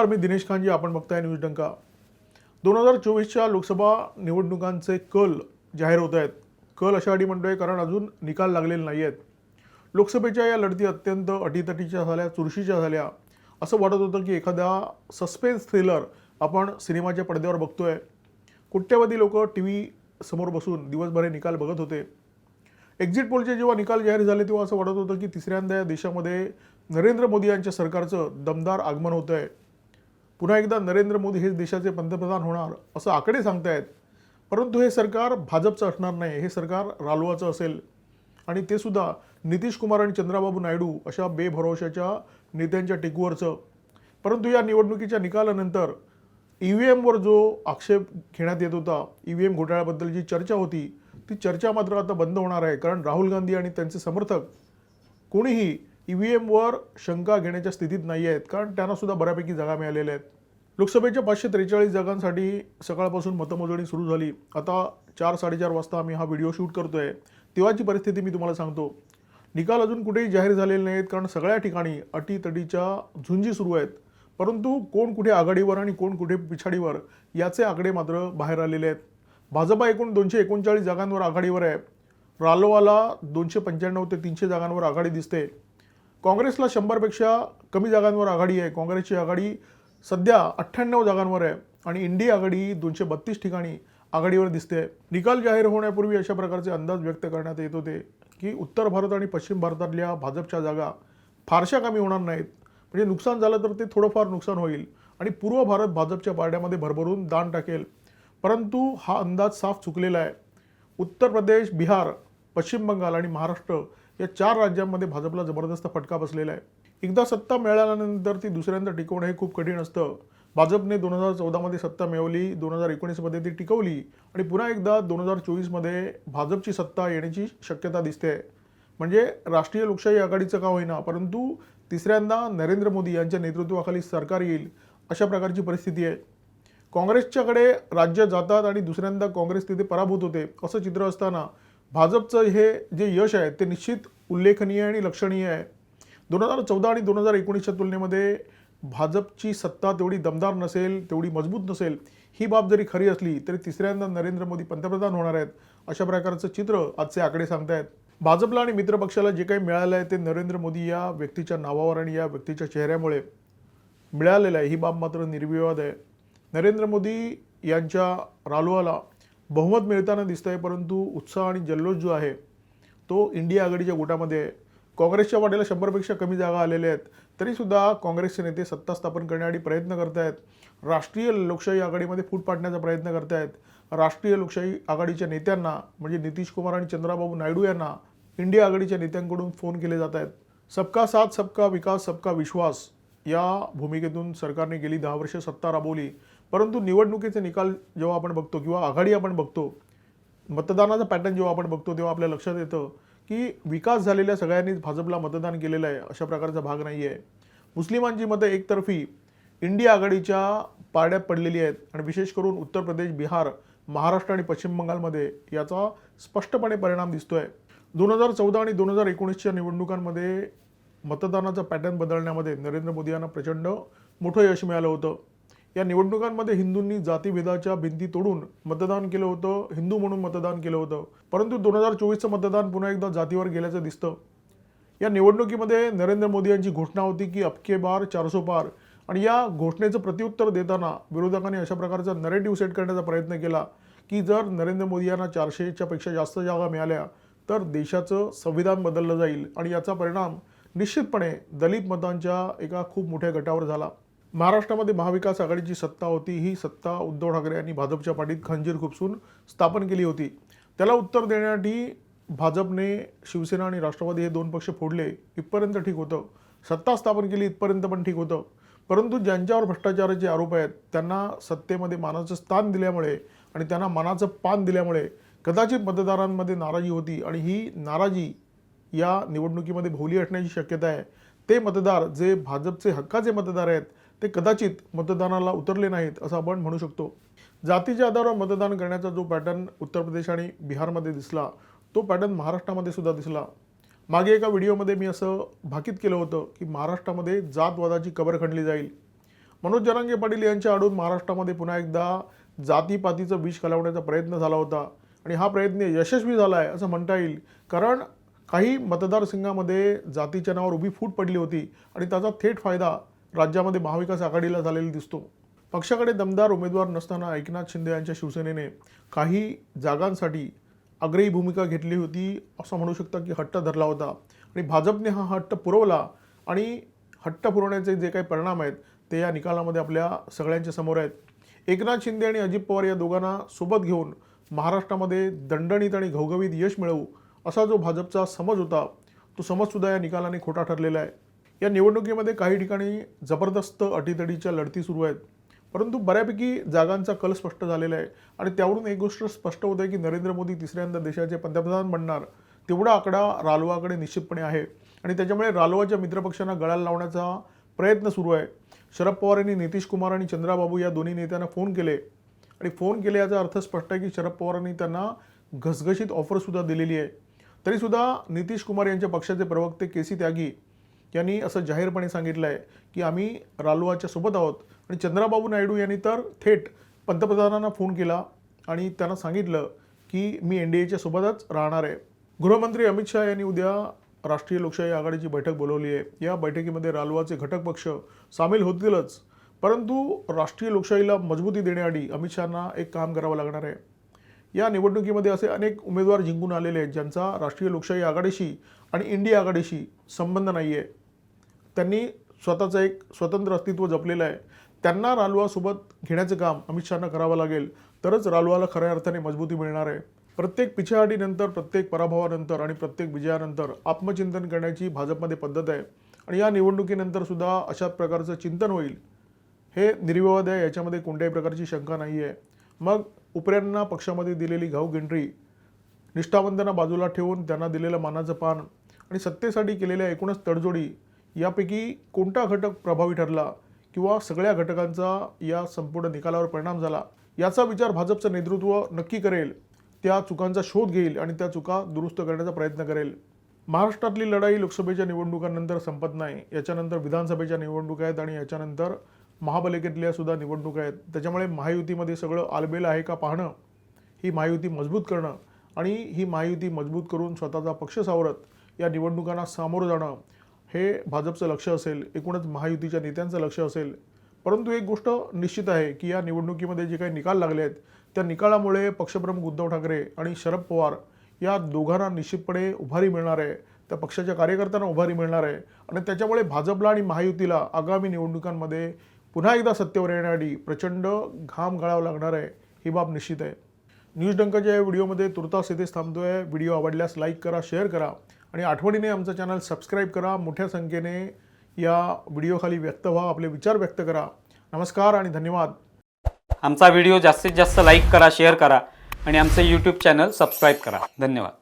नमस्कार मी दिनेश खानजी आपण बघताय न्यूज डंका. दोन हजार चोवीसच्या लोकसभा निवडणुकांचे कल जाहीर होत आहेत. कल अशासाठी म्हणतोय कारण अजून निकाल लागलेले नाही आहेत लोकसभेच्या या लढती अत्यंत अटीतटीच्या झाल्या चुरशीच्या झाल्या. असं वाटत होतं की एखादा सस्पेन्स थ्रिलर आपण सिनेमाच्या पडद्यावर बघतोय. कोट्यवधी लोक टी व्ही समोर बसून दिवसभर हे निकाल बघत होते. एक्झिट पोलचे जेव्हा निकाल जाहीर झाले तेव्हा असं वाटत होतं की तिसऱ्यांदा या देशामध्ये नरेंद्र मोदी यांच्या सरकारचं दमदार आगमन होतं आहे पुन्हा एकदा नरेंद्र मोदी हेच देशाचे पंतप्रधान होणार असं आकडे सांगतायत. परंतु हे सरकार भाजपचं असणार नाही हे सरकार रालोआचं असेल. आणि ते सुद्धा नितीश कुमार आणि चंद्राबाबू नायडू अशा बेभरोशाच्या नेत्यांच्या टेकूवरचं. परंतु या निवडणुकीच्या निकालानंतर ई व्ही एमवर जो आक्षेप घेण्यात येत होता ई व्ही एम घोटाळ्याबद्दल जी चर्चा होती ती चर्चा मात्र आता बंद होणार आहे. कारण राहुल गांधी आणि त्यांचे समर्थक कोणीही ई व्ही एमवर शंका घेण्याच्या स्थितीत नाही आहेत कारण त्यांनासुद्धा बऱ्यापैकी जागा मिळालेल्या आहेत. लोकसभेच्या पाचशे त्रेचाळीस जागांसाठी सकाळपासून मतमोजणी सुरू झाली. आता चार साडेचार वाजता आम्ही हा व्हिडिओ शूट करतोय. तेव्हाची परिस्थिती मी तुम्हाला सांगतो. निकाल अजून कुठेही जाहीर झालेले नाहीत कारण सगळ्या ठिकाणी अटीतटीच्या झुंजी सुरू आहेत. परंतु कोण कुठे आघाडीवर आणि कोण कुठे पिछाडीवर याचे आकडे मात्र बाहेर आलेले आहेत. भाजपा एकूण दोनशे एकोणचाळीस जागांवर आघाडीवर आहे. रालोवाला दोनशे पंच्याण्णव ते तीनशे जागांवर आघाडी दिसते. काँग्रेसला शंभरपेक्षा कमी जागांवर आघाडी आहे. काँग्रेसची आघाडी सध्या अठ्ठ्याण्णव जागांवर आहे आणि इंडी आघाडी दोनशे बत्तीस ठिकाणी आघाडीवर दिसते निकाल जाहीर होण्यापूर्वी अशा प्रकारचे अंदाज व्यक्त करण्यात येत होते की उत्तर भारत आणि पश्चिम भारतातल्या भाजपच्या जागा फारशा कमी होणार नाहीत. म्हणजे नुकसान झालं तर ते थोडंफार नुकसान होईल आणि पूर्व भारत भाजपच्या पारड्यामध्ये भरभरून दान टाकेल. परंतु हा अंदाज साफ चुकलेला आहे. उत्तर प्रदेश बिहार पश्चिम बंगाल आणि महाराष्ट्र या चार राज्यांमध्ये भाजपला जबरदस्त फटका बसलेला आहे. एकदा सत्ता मिळाल्यानंतर ती दुसऱ्यांदा टिकवणं हे खूप कठीण असतं. भाजपने दोन हजार चौदामध्ये सत्ता मिळवली दोन हजार एकोणीसमध्ये ती टिकवली आणि पुन्हा एकदा दोन हजार चोवीसमध्ये भाजपची सत्ता येण्याची शक्यता दिसते. म्हणजे राष्ट्रीय लोकशाही आघाडीचं का होईना परंतु तिसऱ्यांदा नरेंद्र मोदी यांच्या नेतृत्वाखाली सरकार येईल अशा प्रकारची परिस्थिती आहे. काँग्रेसच्याकडे राज्य जातात आणि दुसऱ्यांदा काँग्रेस तिथे पराभूत होते असं चित्र असताना भाजपचं हे जे यश आहे ते निश्चित उल्लेखनीय आणि लक्षणीय आहे. दोन हजार चौदा आणि दोन हजार एकोणीसच्या तुलनेमध्ये भाजपची सत्ता तेवढी दमदार नसेल तेवढी मजबूत नसेल ही बाब जरी खरी असली तरी तिसऱ्यांदा नरेंद्र मोदी पंतप्रधान होणार आहेत अशा प्रकारचं चित्र आजचे आकडे सांगतायत. भाजपला आणि मित्रपक्षाला जे काही मिळालं आहे ते नरेंद्र मोदी या व्यक्तीच्या नावावर आणि या व्यक्तीच्या चेहऱ्यामुळे मिळालेलं आहे. ही बाब मात्र निर्विवाद आहे. नरेंद्र मोदी यांच्या रालोआला बहुमत मिळताना दिसतंय परंतु उत्साह आणि जल्लोष जो आहे तो इंडिया आघाडीच्या गोटामध्ये आहे. काँग्रेसच्या वाटेला शंभरपेक्षा कमी जागा आलेल्या आहेत तरीसुद्धा काँग्रेसचे नेते सत्ता स्थापन करण्यासाठी प्रयत्न करत आहेत राष्ट्रीय लोकशाही आघाडीमध्ये फूट पाडण्याचा प्रयत्न करत आहेत राष्ट्रीय लोकशाही आघाडीच्या नेत्यांना म्हणजे नितीश कुमार आणि चंद्राबाबू नायडू यांना इंडिया आघाडीच्या नेत्यांकडून फोन केले जात आहेत सबका साथ सबका विकास सबका विश्वास या भूमिकेतून सरकारने गेली दहा वर्ष सत्ता राबवली. परंतु निवडणुकीचे निकाल जेव्हा आपण बघतो किंवा आघाडी आपण बघतो मतदानाचा पॅटर्न जेव्हा आपण बघतो तेव्हा आपल्या लक्षात येतं की विकास झालेल्या सगळ्यांनीच भाजपला मतदान केलेलं आहे अशा प्रकारचा भाग नाही आहे. मुस्लिमांची मतं एकतर्फी इंडिया आघाडीच्या पारड्यात पडलेली आहेत आणि विशेष करून उत्तर प्रदेश बिहार महाराष्ट्र आणि पश्चिम बंगालमध्ये याचा स्पष्टपणे परिणाम दिसतो आहे दोन हजार चौदा आणि दोन हजार एकोणीसच्या निवडणुकांमध्ये मतदानाचा पॅटर्न बदलण्यामध्ये नरेंद्र मोदी यांना प्रचंड मोठं यश मिळालं होतं. या निवडणुकांमध्ये हिंदूंनी जातीभेदाच्या भिंती तोडून मतदान केलं होतं हिंदू म्हणून मतदान केलं होतं. परंतु दोन हजार चोवीसचं मतदान पुन्हा एकदा जातीवर गेल्याचं दिसतं. या निवडणुकीमध्ये नरेंद्र मोदी यांची घोषणा होती की अबके बार चारसो पार. आणि या घोषणेचं प्रत्युत्तर देताना विरोधकांनी अशा प्रकारचा नरेटिव्ह सेट करण्याचा प्रयत्न केला की जर नरेंद्र मोदी यांना चारशेच्या पेक्षा जास्त जागा मिळाल्या तर देशाचं संविधान बदललं जाईल. आणि याचा परिणाम निश्चितपणे दलित मतांच्या एका खूप मोठ्या गटावर झाला. महाराष्ट्रामध्ये महाविकास आघाडीची सत्ता होती. ही सत्ता उद्धव ठाकरे यांनी भाजपच्या पाठीत खंजीर खुपसून स्थापन केली होती. त्याला उत्तर देण्यासाठी भाजपने शिवसेना आणि राष्ट्रवादी हे दोन पक्ष फोडले इथपर्यंत ठीक होतं. सत्ता स्थापन केली इथपर्यंत पण ठीक होतं. परंतु ज्यांच्यावर भ्रष्टाचाराचे आरोप आहेत त्यांना सत्तेमध्ये मानाचं स्थान दिल्यामुळे आणि त्यांना मानाचं पान दिल्यामुळे कदाचित मतदारांमध्ये नाराजी होती आणि ही नाराजी या निवडणुकीमध्ये भोवली असण्याची शक्यता आहे. ते मतदार जे भाजपचे हक्काचे मतदार आहेत ते कदाचित मतदानाला उतरले नाहीत असं आपण म्हणू शकतो. जातीच्या आधारावर मतदान करण्याचा जो पॅटर्न उत्तर प्रदेश आणि बिहारमध्ये दिसला तो पॅटर्न महाराष्ट्रामध्ये सुद्धा दिसला. मागे एका व्हिडिओमध्ये मी असं भाकीत केलं होतं की महाराष्ट्रामध्ये जातवादाची कबर खणली जाईल. मनोज जरांगे पाटील यांच्या आडून महाराष्ट्रामध्ये पुन्हा एकदा जातीपातीचं विष घालवण्याचा प्रयत्न झाला होता आणि हा प्रयत्न यशस्वी झाला आहे असं म्हणता येईल. कारण काही मतदारसंघामध्ये जातीच्या नावावर उभी फूट पडली होती आणि त्याचा थेट फायदा राज्यामध्ये महाविकास आघाडीला झालेला दिसतो. पक्षाकडे दमदार उमेदवार नसताना एकनाथ शिंदे यांच्या शिवसेनेने काही जागांसाठी आग्रही भूमिका घेतली होती असं म्हणू शकता की हट्ट धरला होता. आणि भाजपने हा हट्ट पुरवला आणि हट्ट पुरवण्याचे जे काही परिणाम आहेत ते या निकालामध्ये आपल्या सगळ्यांच्या समोर आहेत. एकनाथ शिंदे आणि अजित पवार या दोघांना सोबत घेऊन महाराष्ट्रामध्ये दणदणीत आणि घवघवीत यश मिळवू असा जो भाजपचा समज होता तो समजसुद्धा या निकालाने खोटा ठरलेला आहे. या निवडणुकीमध्ये काही ठिकाणी जबरदस्त अटीतडीच्या लढती सुरू आहेत. परंतु बऱ्यापैकी जागांचा कल स्पष्ट झालेला आहे. आणि त्यावरून एक गोष्ट स्पष्ट होत आहे की नरेंद्र मोदी तिसऱ्यांदा देशाचे पंतप्रधान बनणार तेवढा आकडा रालोआकडे निश्चितपणे आहे. आणि त्याच्यामुळे रालोआच्या मित्रपक्षांना गळाला लावण्याचा प्रयत्न सुरू आहे. शरद पवार यांनी नितीश कुमार आणि चंद्राबाबू या दोन्ही नेत्यांना फोन केले. आणि फोन केले याचा अर्थ स्पष्ट आहे की शरद पवारांनी त्यांना घसघशीत ऑफरसुद्धा दिलेली आहे. तरीसुद्धा नितीश कुमार यांच्या पक्षाचे प्रवक्ते के सी त्यागी यांनी असं जाहीरपणे सांगितलं आहे की आम्ही रालोआच्या सोबत आहोत. आणि चंद्राबाबू नायडू यांनी तर थेट पंतप्रधानांना फोन केला आणि त्यांना सांगितलं की मी एन डी एच्या सोबतच राहणार आहे. गृहमंत्री अमित शहा यांनी उद्या राष्ट्रीय लोकशाही आघाडीची बैठक बोलवली आहे. या बैठकीमध्ये रालोआचे घटक पक्ष सामील होतीलच. परंतु राष्ट्रीय लोकशाहीला मजबूती देण्याआधी अमित शहाना एक काम करावं लागणार आहे. या निवडणुकीमध्ये असे अनेक उमेदवार जिंकून आलेले आहेत ज्यांचा राष्ट्रीय लोकशाही आघाडीशी आणि इंडिया आघाडीशी संबंध नाही आहे त्यांनी स्वतःचं एक स्वतंत्र अस्तित्व जपलेलं आहे. त्यांना रालोआसोबत घेण्याचं काम अमित शहाना करावं लागेल. तरच रालोआला खऱ्या अर्थाने मजबूती मिळणार आहे. प्रत्येक पिछेहाटीनंतर प्रत्येक पराभवानंतर आणि प्रत्येक विजयानंतर आत्मचिंतन करण्याची भाजपमध्ये पद्धत आहे. आणि या निवडणुकीनंतर सुद्धा अशा प्रकारचं चिंतन होईल. हे निर्विवाद आहे. याच्यामध्ये कोणत्याही प्रकारची शंका नाही आहे. मग उपऱ्यांना पक्षामध्ये दिलेली घाऊ गिंटरी निष्ठावंतांना बाजूला ठेवून त्यांना दिलेलं मानाचं पान आणि सत्तेसाठी केलेल्या एकूणच तडजोडी यापैकी कोणता घटक प्रभावी ठरला किंवा सगळ्या घटकांचा या संपूर्ण निकालावर परिणाम झाला याचा विचार भाजपचं नेतृत्व नक्की करेल त्या चुकांचा शोध घेईल आणि त्या चुका दुरुस्त करण्याचा प्रयत्न करेल. महाराष्ट्रातली लढाई लोकसभेच्या निवडणुकांनंतर संपत नाही याच्यानंतर विधानसभेच्या निवडणुका आहेत आणि याच्यानंतर महापालिकेतल्या सुद्धा निवडणुका आहेत. त्याच्यामुळे महायुतीमध्ये सगळं आलबेल आहे का पाहणं ही महायुती मजबूत करणं आणि ही महायुती मजबूत करून स्वतःचा पक्ष सावरत या निवडणुकांना सामोरं जाणं हे भाजपचं लक्ष असेल एकूणच महायुतीच्या नेत्यांचं लक्ष असेल. परंतु एक गोष्ट निश्चित आहे की या निवडणुकीमध्ये जे काही निकाल लागले आहेत त्या निकालामुळे पक्षप्रमुख उद्धव ठाकरे आणि शरद पवार या दोघांना निश्चितपणे उभारी मिळणार आहे. त्या पक्षाच्या कार्यकर्त्यांना उभारी मिळणार आहे. आणि त्याच्यामुळे भाजपला आणि महायुतीला आगामी निवडणुकांमध्ये पुन्हा एकदा सत्तेवर येण्यासाठी प्रचंड घाम गाळावं लागणार आहे ही बाब निश्चित आहे. न्यूज डंकाच्या या व्हिडिओमध्ये तुर्तास थांबतो थांबतोय. व्हिडिओ आवडल्यास लाईक करा शेअर करा. आणि आठवणीने आमचं चॅनल सबस्क्राईब करा मोठ्या संख्येने या व्हिडिओखाली व्यक्त व्हा आपले विचार व्यक्त करा. नमस्कार आणि धन्यवाद. आमचा व्हिडिओ जास्तीत जास्त लाईक करा शेअर करा आणि आमचं यूट्यूब चॅनल सबस्क्राईब करा. धन्यवाद.